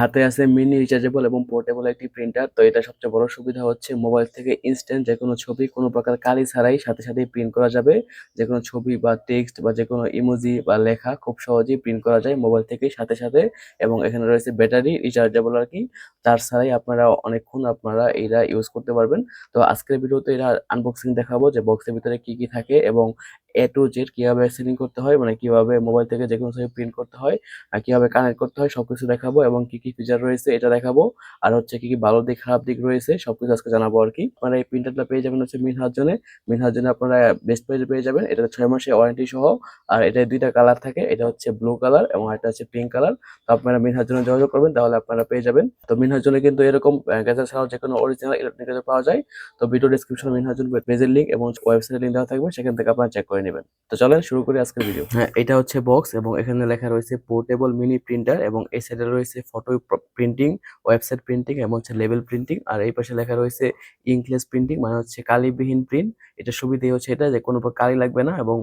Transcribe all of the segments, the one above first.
হাতে আছে mini rechargeable এবং পোর্টেবল একটি প্রিন্টার তো এটা সবচেয়ে বড় সুবিধা হচ্ছে মোবাইল থেকে ইনস্ট্যান্ট যে কোনো ছবি কোনো প্রকার কালি ছাড়াই সাথে সাথে প্রিন্ট করা যাবে। যে কোনো ছবি বা টেক্সট বা যে কোনো ইমোজি বা লেখা খুব সহজেই প্রিন্ট করা যায় মোবাইল থেকে সাথে সাথে এবং এখানে রয়েছে ব্যাটারি রিচার্জেবল আর কি। তার ছাড়াই আপনারা অনেকক্ষণ আপনারা এটা ইউজ করতে পারবেন। তো আজকের ভিডিওতে এটা আনবক্সিং দেখাবো যে বক্সের ভিতরে কি কি থাকে এবং এ টু জেড কীভাবে সেটিং করতে হয় মানে কীভাবে মোবাইল থেকে যে কোনো ছবি প্রিন্ট করতে হয়, আর কীভাবে কানেক্ট করতে হয়, সবকিছু দেখাবো এবং কি কি ফিচার রয়েছে এটা দেখাবো। আর হচ্ছে কি কি ভালো দিক, খারাপ দিক রয়েছে, সবকিছু আজকে জানাব আর কি। মানে এই প্রিন্টারটা পেয়ে যাবেন হচ্ছে মিনহার জন্য আপনারা বেস্ট প্রাইজে পেয়ে যাবেন। এটা ছয় মাসের ওয়ারেন্টি সহ। আর এটা দুইটা কালার থাকে, এটা হচ্ছে ব্লু কালার এবং এটা হচ্ছে পিঙ্ক কালার তো আপনারা মিনহার জন্য যোগাযোগ করবেন, তাহলে আপনারা পেয়ে যাবেন। তো মিনহার জন্য কিন্তু এরকম গ্যাজেট ছাড়াও যে কোনো অরিজিনাল ইলেকট্রিক পাওয়া যায়। তো ভিডিও ডিসক্রিপশনে মিনহার জন্য পেজের লিঙ্ক এবং ওয়েবসাইটের লিঙ্ক দেওয়া থাকবে, সেখান থেকে আপনারা চেক করে নেবেন। তো চলেন শুরু করি আজকের ভিডিও হ্যাঁ এটা হচ্ছে বক্স এবং এখানে লেখা রয়েছে পোর্টেবল মিনি প্রিন্টার এবং এই সাইডে রয়েছে ফটো প্রিন্টিং ওয়েবসাইট প্রিন্টিং এবং হচ্ছে লেবেল প্রিন্টিং আর এই পাশে লেখা রয়েছে ইংলেস প্রিন্টিং মানে হচ্ছে কালিবিহীন প্রিন্ট এটা সুবিধে হচ্ছে এটা যে কোনো কালি লাগবে না এবং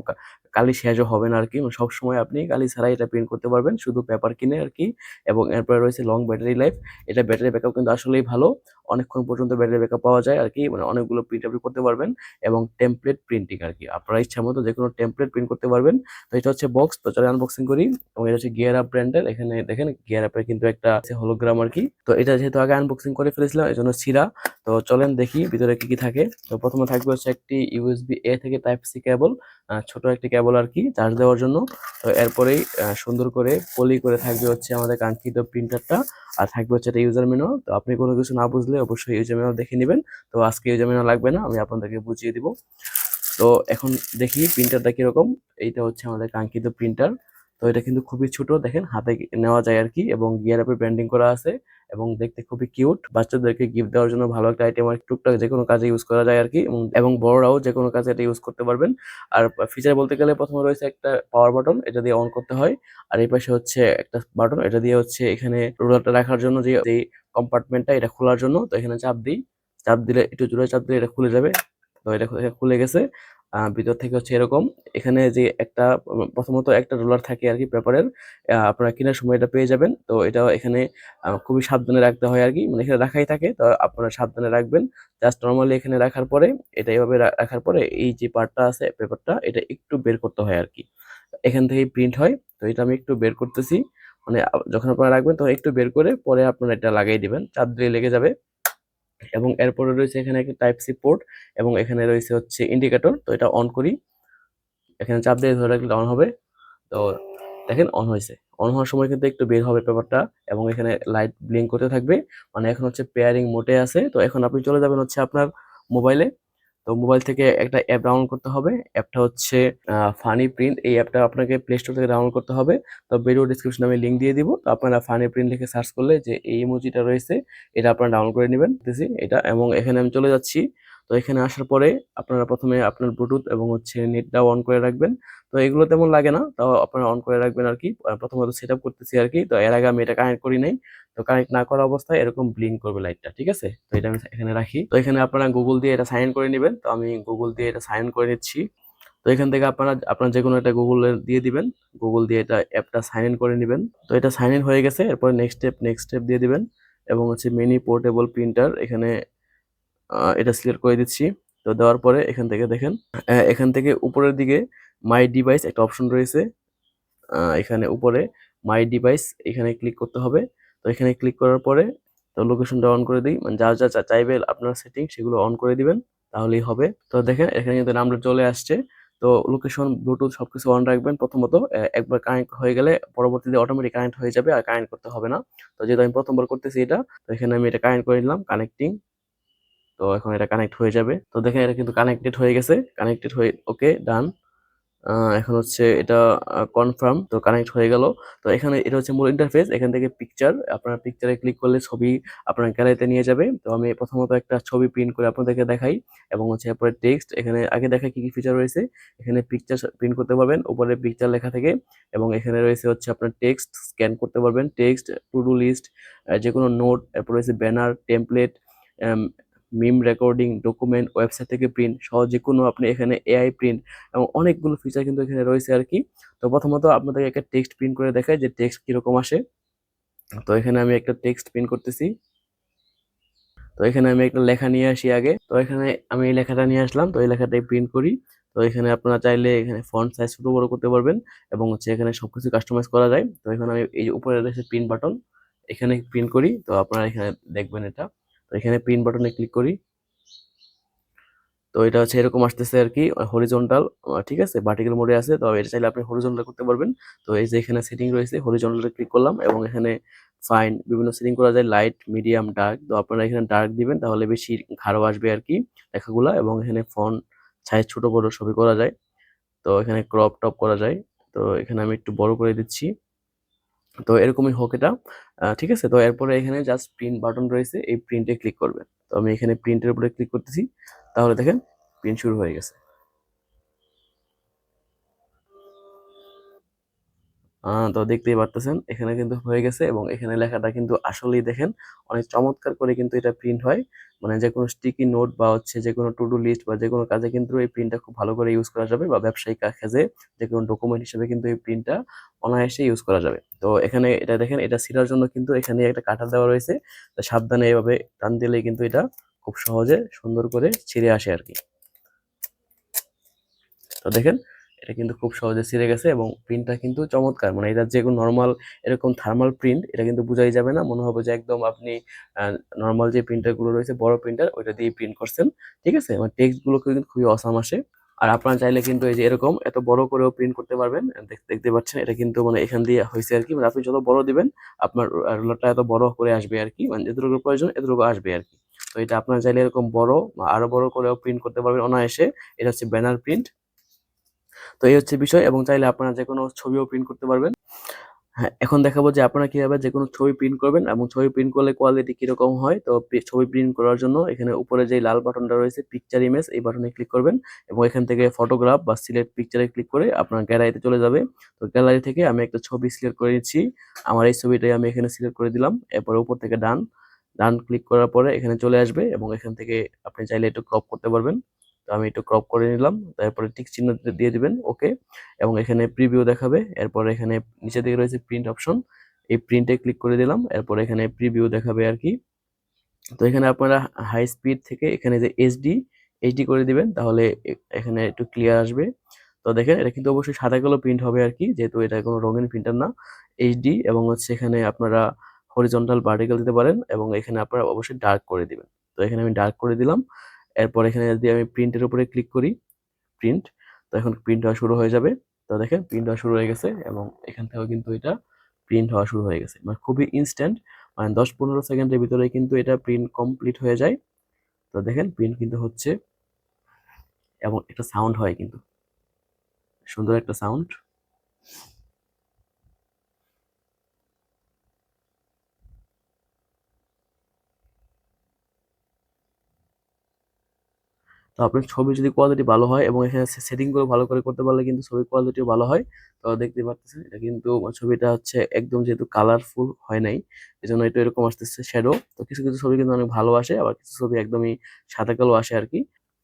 কালি শেষও হবে না আর কি সব সময় আপনি কালি ছাড়াই এটা প্রিন্ট করতে পারবেন। শুধু পেপার কিনে আর কি এবং এরপরে রয়েছে লং ব্যাটারি লাইফ এটা ব্যাটারি ব্যাকআপ কিন্তু আসলেই ভালো। অনেকক্ষণ পর্যন্ত ব্যাটারি ব্যাকআপ পাওয়া যায় আর কি মানে অনেকগুলো প্রিন্ট আপনি করতে পারবেন এবং টেমপ্লেট প্রিন্টিং আর কি আপনারা ইচ্ছা মতো যে কোনো টেমপ্লেট প্রিন্ট করতে পারবেন। তো এটা হচ্ছে বক্স তো চলে আনবক্সিং করি এবং এটা হচ্ছে গিয়ার আপ ব্র্যান্ডের এখানে দেখেন গিয়ার আপের কিন্তু একটা হলোগ্রাম আর কি তো এটা যেহেতু আগে আনবক্সিং করে ফেলেছিলাম এই জন্য ছিঁড়া তো চলেন দেখি ভিতরে কি কি থাকে। তো প্রথমে থাকবে হচ্ছে একটি ইউএসবি এ থেকে টাইপ সি কেবল ছোট একটি কেবল আর কি চার্জ দেওয়ার জন্য। তো এরপরেই সুন্দর করে পলি করে থাকবে হচ্ছে আমাদের কাঙ্ক্ষিত প্রিন্টারটা আর থাকবে হচ্ছে একটা ইউজার মেনু তো আপনি কোনো কিছু না বুঝলে অবশ্যই ইউজার মেনু দেখে নেবেন। তো আজকে ইউজার মেনু লাগবে না, আমি আপনাদেরকে বুঝিয়ে দিব। তো এখন দেখি প্রিন্টারটা কীরকম, এইটা হচ্ছে আমাদের কাঙ্ক্ষিত প্রিন্টার তো এটা কিন্তু খুবই ছোট, দেখেন হাতে নেওয়া যায় আর কি এবং গিয়ার আপে ব্র্যান্ডিং করা আছে। এবং দেখতে খুবই কিউট। বাচ্চাদেরকে গিফট দেওয়ার জন্য ভালো একটা আইটেম আর টুকটাক যে কোনো কাজে ইউজ করা যায় আর কি এবং- বড়রাও যে কোনো কাজে এটা ইউজ করতে পারবেন। আর ফিচার বলতে গেলে প্রথমে রয়েছে একটা পাওয়ার বাটন এটা দিয়ে অন করতে হয়। আর এই পাশে হচ্ছে একটা বাটন এটা দিয়ে হচ্ছে এখানে রোলারটা রাখার জন্য যে কম্পার্টমেন্টটা এটা খোলার জন্য। তো এখানে চাপ দিই। চাপ দিলে, একটু জোরে চাপ দিলে এটা খুলে যাবে। তো এটা খুলে গেছে। ভিতর থেকে হচ্ছে এরকম। এখানে যে একটা, প্রথমত একটা রোলার থাকে আর কি পেপারের আপনারা কেনার সময় এটা পেয়ে যাবেন। তো এটা এখানে খুবই সাবধানে রাখতে হয় আর কি। মানে এখানে রাখাই থাকে, তো আপনারা সাবধানে রাখবেন। জাস্ট নর্মালি এখানে রাখার পরে, এটা এইভাবে রাখার পরে এই যে পার্টটা আছে, পেপারটা, এটা একটু বের করতে হয় আর কি। এখান থেকেই প্রিন্ট হয়, তো এটা আমি একটু বের করতেছি। মানে যখন আপনারা রাখবেন তখন একটু বের করে পরে আপনারা এটা লাগাই দিবেন। চাপ দিয়ে লেগে যাবে। এবং এরপরে রয়েছে এখানে একটা টাইপ সি পোর্ট এবং এখানে রয়েছে হচ্ছে ইন্ডিকেটর তো এটা অন করি। এখানে চাপ দিয়ে ধরে রাখলে অন হবে। তো দেখেন অন হয়েছে। অন হওয়ার সময় কিন্তু একটু বের হবে পেপারটা এবং এখানে লাইট ব্লিঙ্ক করতে থাকবে। মানে এখন হচ্ছে পেয়ারিং মোটে আছে। তো এখন আপনি চলে যাবেন হচ্ছে আপনার মোবাইলে তো মোবাইল থেকে একটা অ্যাপ ডাউনলোড করতে হবে। অ্যাপটা হচ্ছে ফানি প্রিন্ট এই অ্যাপটা আপনাকে প্লে স্টোর থেকে ডাউনলোড করতে হবে। তো ভিডিও ডিসক্রিপশনে আমি লিঙ্ক দিয়ে দিব। তো আপনারা ফানি প্রিন্ট লিখে সার্চ করলে যে এই ইমোজিটা রয়েছে, এটা আপনারা ডাউনলোড করে নেবেন। এটা। এবং এখানে আমি চলে যাচ্ছি। তো এখানে আসার পরে আপনারা প্রথমে আপনার ব্লুটুথ এবং হচ্ছে নেটটা অন করে রাখবেন। তো এগুলো তেমন লাগে না। তাও আপনারা অন করে রাখবেন আর কি প্রথমত সেট আপ করতেছি আর কি তো এর আগে আমি এটা কানেক্ট করি নাই। তো কানেক্ট না করা অবস্থায় এরকম ব্লিঙ্ক করবে লাইটটা ঠিক আছে? তো এটা আমি এখানে রাখি। তো এখানে আপনারা গুগল দিয়ে এটা সাইন করে নেবেন। তো আমি গুগল দিয়ে এটা সাইন করে নিচ্ছি। তো এখান থেকে আপনারা, আপনার যে কোনো একটা গুগল দিয়ে দিবেন। গুগল দিয়ে এটা অ্যাপটা সাইন ইন করে নেবেন। তো এটা সাইন ইন হয়ে গেছে। এরপর নেক্সট স্টেপ নেক্সট স্টেপ দিয়ে দিবেন। এবং হচ্ছে মিনি পোর্টেবল প্রিন্টার এখানে এটা সিলেক্ট করে দিচ্ছি। তো দেওয়ার পরে এখান থেকে দেখেন এখান থেকে উপরের দিকে মাই ডিভাইস একটা অপশন রয়েছে। এখানে উপরে মাই ডিভাইস এখানে ক্লিক করতে হবে। তো এখানে ক্লিক করার পরে তো লোকেশনটা অন করে দিই। মানে যা যা চাইবে আপনার সেটিং সেগুলো অন করে দিবেন, তাহলেই হবে। তো দেখেন, এখানে কিন্তু নামটা চলে আসছে। তো লোকেশন ব্লুটুথ সবকিছু অন রাখবেন প্রথমত। একবার কানেক্ট হয়ে গেলে পরবর্তীতে অটোমেটিক কানেক্ট হয়ে যাবে আর কানেক্ট করতে হবে না। তো যেহেতু আমি প্রথমবার করতেছি এটা, তো এখানে আমি এটা কানেক্ট করে নিলাম কানেক্টিং তো এখন এটা কানেক্ট হয়ে যাবে। তো দেখেন, এটা কিন্তু কানেক্টেড হয়ে গেছে। কানেক্টেড হয়ে ওকে ডান এখন হচ্ছে এটা কনফার্ম তো কানেক্ট হয়ে গেল। তো এখানে এটা হচ্ছে মূল ইন্টারফেস এখান থেকে পিকচার আপনার পিকচারে ক্লিক করলে ছবি আপনার গ্যালারিতে নিয়ে যাবে। তো আমি প্রথমত একটা ছবি প্রিন্ট করে আপনাদেরকে দেখাই, এবং হচ্ছে এরপরে টেক্সট এখানে আগে দেখা কি কি ফিচার রয়েছে। এখানে পিকচার প্রিন্ট করতে পারবেন, উপরে পিকচার লেখা থেকে, এবং এখানে রয়েছে হচ্ছে আপনার টেক্সট স্ক্যান করতে পারবেন। টেক্সট টু ডু লিস্ট যে কোনো নোট এরপর রয়েছে banner template meme recording document website থেকে প্রিন্ট সহ যে কোনো আপনি এখানে এআই প্রিন্ট এবং অনেকগুলো ফিচার কিন্তু এখানে রয়েছে আর কি। তো প্রথমত আপনাদেরকে একটা টেক্সট প্রিন্ট করে দেখায় যে টেক্সট কীরকম আসে। তো এখানে আমি একটা টেক্সট প্রিন্ট করতেছি। তো এখানে আমি একটা লেখা নিয়ে আসি আগে। তো এখানে আমি এই লেখাটা নিয়ে আসলাম। তো এই লেখাটাই প্রিন্ট করি। তো এখানে আপনারা চাইলে এখানে ফন্ট সাইজ ছোট বড় করতে পারবেন এবং হচ্ছে এখানে সবকিছু কাস্টমাইজ করা যায়। তো এখানে আমি এই উপরে রয়েছে প্রিন্ট বাটন এখানে প্রিন্ট করি। তো আপনারা এখানে দেখবেন এটা। এখানে প্রিন্ট বাটনে ক্লিক করি। তো এটা হচ্ছে এরকম আসতেছে আর কি হরিজন্টাল ঠিক আছে? ভার্টিক্যাল মোডে আছে, তো এটা চাইলে আপনি হরিজন্টাল করতে পারবেন। তো এই যে এখানে সেটিং রয়েছে হরিজন্টালে ক্লিক করলাম এবং এখানে ফাইন বিভিন্ন সেটিং করা যায় লাইট মিডিয়াম ডার্ক তো আপনারা এখানে ডার্ক দিবেন, তাহলে বেশি ঘাড়ো আসবে আর কি লেখাগুলা এবং এখানে ফন্ট সাইজ ছোট বড় সবই করা যায়। তো এখানে ক্রপ টপ করা যায়। তো এখানে আমি একটু বড় করে দিচ্ছি। তো এরকমই হোক এটা। ঠিক আছে? তো এরপরে এখানে জাস্ট প্রিন্ট বাটন রয়েছে, এই প্রিন্টে ক্লিক করবেন। তো আমি এখানে প্রিন্টের উপরে ক্লিক করতেছি। তাহলে দেখেন প্রিন্ট শুরু হয়ে গেছে। তো দেখতেই পারতেছেন, এখানে কিন্তু হয়ে গেছে এবং এখানে লেখাটা কিন্তু আসলেই দেখেন, অনেক চমৎকার করে কিন্তু এটা প্রিন্ট হয়। মানে যে কোনো স্টিকি নোট বা হচ্ছে যে কোনো টু ডু লিস্ট বা যে কোনো কাজে কিন্তু এই প্রিন্টটা খুব ভালো করে ইউজ করা যাবে বা ব্যবসায়িক কাজে যে কোনো ডকুমেন্ট হিসেবে কিন্তু এই প্রিন্টটা অনায়াসে ইউজ করা যাবে। তো এখানে এটা দেখেন, এটা ছিঁড়ার জন্য কিন্তু এখানে একটা কাঁটা দেওয়া রয়েছে সাবধানে এভাবে টান দিলেই কিন্তু এটা খুব সহজে সুন্দর করে ছিঁড়ে আসে আর কি তো দেখেন এটা কিন্তু খুব সহজে ছিঁড়ে গেছে এবং প্রিন্টটা কিন্তু চমৎকার। মানে এটা যে নর্মাল এরকম থার্মাল প্রিন্ট এটা কিন্তু বোঝাই যাবে না। মনে হবে যে একদম আপনি নর্মাল যে প্রিন্টারগুলো রয়েছে, বড় প্রিন্টার ওইটা দিয়ে প্রিন্ট করছেন। ঠিক আছে? মানে টেক্সটগুলো কিন্তু খুবই অসাম আসে। আর আপনারা চাইলে কিন্তু এই যে এরকম এত বড় করেও প্রিন্ট করতে পারবেন। দেখতে পাচ্ছেন, এটা কিন্তু মানে এখান দিয়ে হয়েছে আর কি। মানে আপনি যত বড় দিবেন, আপনার রোলারটা এত বড় করে আসবে আর কি। মানে যতটুকু প্রয়োজন, এতটুকু আসবে আর কি। তো এটা আপনারা চাইলে এরকম বড় আরও বড় করেও প্রিন্ট করতে পারবেন অনায়াসে। এটা হচ্ছে ব্যানার প্রিন্ট তো এই হচ্ছে বিষয় এবং চাইলে আপনারা যে কোনো ছবিও প্রিন্ট করতে পারবেন। হ্যাঁ এখন দেখাবো যে আপনারা কীভাবে যে কোনো ছবি প্রিন্ট করবেন এবং ছবি প্রিন্ট করলে কোয়ালিটি কীরকম হয়। তো ছবি প্রিন্ট করার জন্য এখানে উপরে যে লাল বাটনটা রয়েছে পিকচার ইমেজ এই বাটনে ক্লিক করবেন এবং এখান থেকে ফটোগ্রাফ বা সিলেক্ট পিকচারে ক্লিক করে আপনার গ্যালারিতে চলে যাবে। তো গ্যালারি থেকে আমি একটা ছবি সিলেক্ট করে নিচ্ছি। আমার এই ছবিটাই আমি এখানে সিলেক্ট করে দিলাম। এরপর উপর থেকে ডান ডান ক্লিক করার পরে এখানে চলে আসবে এবং এখান থেকে আপনি চাইলে একটু ক্রপ করতে পারবেন। আমি একটু ক্রপ করে নিলাম, তারপরে টিক চিহ্ন দিয়ে দিবেন ওকে এবং এখানে প্রিভিউ দেখাবে, এরপর এখানে নিচে দিকে রয়েছে প্রিন্ট অপশন এই প্রিন্টে ক্লিক করে দিলাম, এরপর এখানে প্রিভিউ দেখাবে আর কি। তো এখানে আপনারা হাই স্পিড থেকে এখানে যে এইচডি এইচডি করে দিবেন, তাহলে এখানে একটু ক্লিয়ার আসবে। তো দেখেন, এটা কিন্তু অবশ্যই সাদা কালো প্রিন্ট হবে আর কি, যেহেতু এটা কোনো রঙিন প্রিন্টার না এইচডি এবং হচ্ছে এখানে আপনারা হরিজন্টাল ভার্টিক্যাল দিতে পারেন, এবং এখানে আপনারা অবশ্যই ডার্ক করে দিবেন। তো এখানে আমি ডার্ক করে দিলাম এরপর এখানে যদি আমি প্রিন্টের উপরে ক্লিক করি প্রিন্ট তো এখন প্রিন্ট হওয়া শুরু হয়ে যাবে। তো দেখেন প্রিন্ট হওয়া শুরু হয়ে গেছে এবং এখান থেকেও কিন্তু এটা প্রিন্ট হওয়া শুরু হয়ে গেছে। মানে খুবই ইনস্ট্যান্ট মানে দশ পনেরো সেকেন্ডের ভিতরে কিন্তু এটা প্রিন্ট কমপ্লিট হয়ে যায়। তো দেখেন প্রিন্ট কিন্তু হচ্ছে এবং একটা সাউন্ড হয় কিন্তু। সুন্দর একটা সাউন্ড তো আপনার ছবি যদি কোয়ালিটি ভালো হয় এবং এখানে সেটিং করে ভালো করে করতে পারলে কিন্তু ছবির কোয়ালিটিও ভালো হয়। তো দেখতে পাচ্ছেন এটা কিন্তু ছবিটা হচ্ছে একদম যেহেতু কালারফুল হয় নাই এই জন্য এটা এরকম আসতেছে শ্যাডো তো কিছু কিছু ছবি কিন্তু অনেক ভালো আসে, আবার কিছু ছবি একদমই সাদা কালো আসে আর কি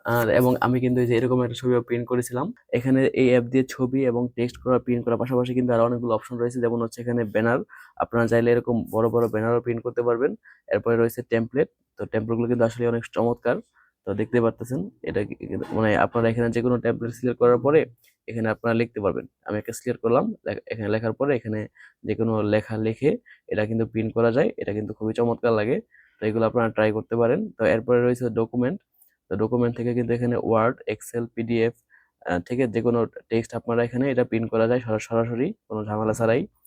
আর এবং আমি কিন্তু এই যে এরকম একটা ছবি প্রিন্ট করেছিলাম। এখানে এই অ্যাপ দিয়ে ছবি এবং টেক্সট করা প্রিন্ট করার পাশাপাশি কিন্তু আরও অনেকগুলো অপশন রয়েছে। যেমন হচ্ছে এখানে ব্যানার আপনারা চাইলে এরকম বড় বড় ব্যানারও প্রিন্ট করতে পারবেন। এরপরে রয়েছে টেমপ্লেট তো টেমপ্লেটগুলো কিন্তু আসলে অনেক চমৎকার। তো দেখতে পারতেছেন, এটা মানে আপনারা এখানে যে কোনো ট্যাবলেট সিলেক্ট করার পরে এখানে আপনারা লিখতে পারবেন। আমি একটা সিলেক্ট করলাম এখানে লেখার পরে এখানে যে কোনো লেখা লিখে এটা কিন্তু প্রিন্ট করা যায়। এটা কিন্তু খুবই চমৎকার লাগে। তো এগুলো আপনারা ট্রাই করতে পারেন। তো এরপরে রয়েছে ডকুমেন্ট তো ডকুমেন্ট থেকে কিন্তু এখানে ওয়ার্ড এক্সেল পিডিএফ থেকে যে কোনো টেক্সট আপনারা এখানে এটা প্রিন্ট করা যায় সরা- সরাসরি, কোনো ঝামেলা ছাড়াই।